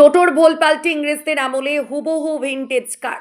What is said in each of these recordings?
টোটোর ভোল পাল্টে ইংরেজদের আমলে হুবহু ভিনটেজ কার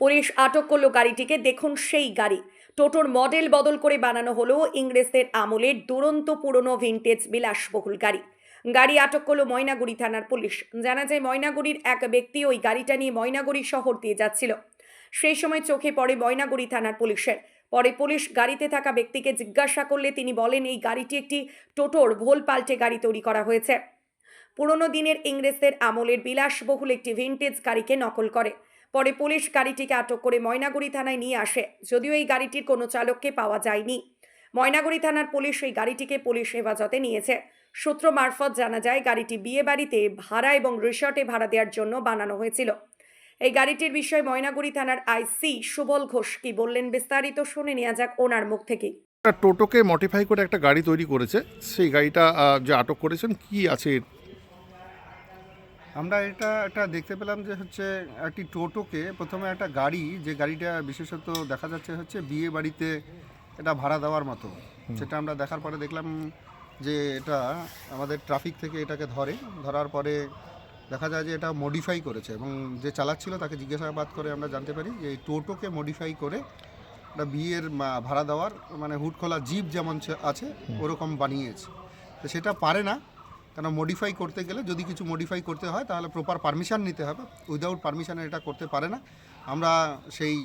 পুলিশ আটক করল গাড়িটিকে, দেখুন সেই গাড়ি। টোটোর মডেল বদল করে বানানো হলো ইংরেজদের আমলের দুরন্ত পুরনো ভিনটেজ বিলাসবহুল গাড়ি। গাড়ি আটক করল ময়নাগুড়ি থানার পুলিশ। জানা যায়, ময়নাগুড়ির এক ব্যক্তি ওই গাড়িটা নিয়ে ময়নাগুড়ি শহর দিয়ে যাচ্ছিল। সেই সময় চোখে পড়ে ময়নাগুড়ি থানার পুলিশের। পরে পুলিশ গাড়িতে থাকা ব্যক্তিকে জিজ্ঞাসা করলে তিনি বলেন, এই গাড়িটি একটি টোটোর ভোল পাল্টে গাড়ি তৈরি করা হয়েছে। পুরনো দিনের ইংরেজদের আমলের বিলাসবহুল একটি ভিনটেজ গাড়িকে নকল করে। পরে পুলিশ গাড়িটিকে আটক করে ময়নাগুড়ি থানায় নিয়ে আসে, যদিও এই গাড়িটির কোনো চালককে পাওয়া যায়নি। ময়নাগুড়ি থানার পুলিশ এই গাড়িটিকে পুলিশ হেফাজতে নিয়েছে। সূত্র মারফত জানা যায়, গাড়িটি বিয়ে বাড়িতে ভাড়া এবং রিসর্টে ভাড়া দেওয়ার জন্য বানানো হয়েছিল। এই গাড়িটির বিষয়ে ময়নাগুড়ি থানার আইসি সুবল ঘোষ কি বললেন বিস্তারিত শুনে নেওয়া যাক ওনার মুখ একটা টোটোকে মডিফাই করে একটা গাড়ি তৈরি করেছে। সেই গাড়িটা যে আটক করেছেন, কি আছে? আমরা এটা একটা দেখতে পেলাম যে হচ্ছে একটি টোটোকে প্রথমে একটা গাড়ি যে গাড়িটা বিশেষত দেখা যাচ্ছে হচ্ছে বিয়ে বাড়িতে এটা ভাড়া দেওয়ার মতো। সেটা আমরা দেখার পরে দেখলাম যে এটা আমাদের ট্রাফিক থেকে এটাকে ধরে। ধরার পরে দেখা যায় যে এটা মডিফাই করেছে এবং যে চালাচ্ছিল তাকে জিজ্ঞাসাবাদ করে আমরা জানতে পারি যে এই টোটোকে মডিফাই করে একটা বিয়ের ভাড়া দেওয়ার মানে হুট খোলা জিপ যেমন আছে ওরকম বানিয়েছে। তো সেটা পারে না কেন মডিফাই করতে গেলে যদি কিছু মডিফাই করতে হয়, তাহলে প্রপার পারমিশন নিতে হবে। উইদাউট পারমিশনে এটা করতে পারে না। আমরা সেই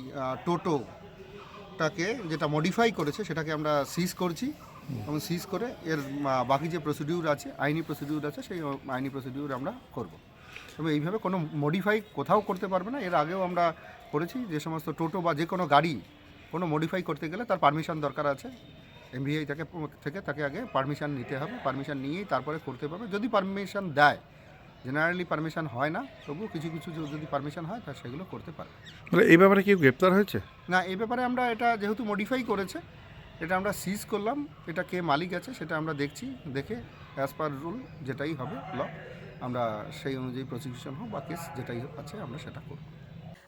টোটোটাকে যেটা মডিফাই করেছে, সেটাকে আমরা সিজ করছি। এবং সিজ করে এর বাকি যে প্রসিডিউর আছে, আইনি প্রসিডিউর আছে, সেই আইনি প্রসিডিউর আমরা করব। তবে এইভাবে কোনো মডিফাই কোথাও করতে পারবে না। এর আগেও আমরা করেছি, যে সমস্ত টোটো বা যে কোনো গাড়ি কোনো মডিফাই করতে গেলে তার পারমিশন দরকার আছে। এমভিআই থেকে থেকে তাকে আগে পারমিশন নিতে হবে। পারমিশন নিয়েই তারপরে করতে পারবে। যদি পারমিশন দেয় জেনারেলি পারমিশন হয় না তবুও কিছু কিছু যদি পারমিশন হয় তা সেগুলো করতে পারে মানে এই ব্যাপারে কেউ গ্রেপ্তার হয়েছে? না এই ব্যাপারে আমরা এটা যেহেতু মডিফাই করেছে এটা আমরা সিজ করলাম এটা কে মালিক আছে সেটা আমরা দেখছি দেখে অ্যাজ পার রুল যেটাই হবে ল আমরা সেই অনুযায়ী প্রসিকিউশন হোক বা কেস যেটাই আছে আমরা সেটা করব।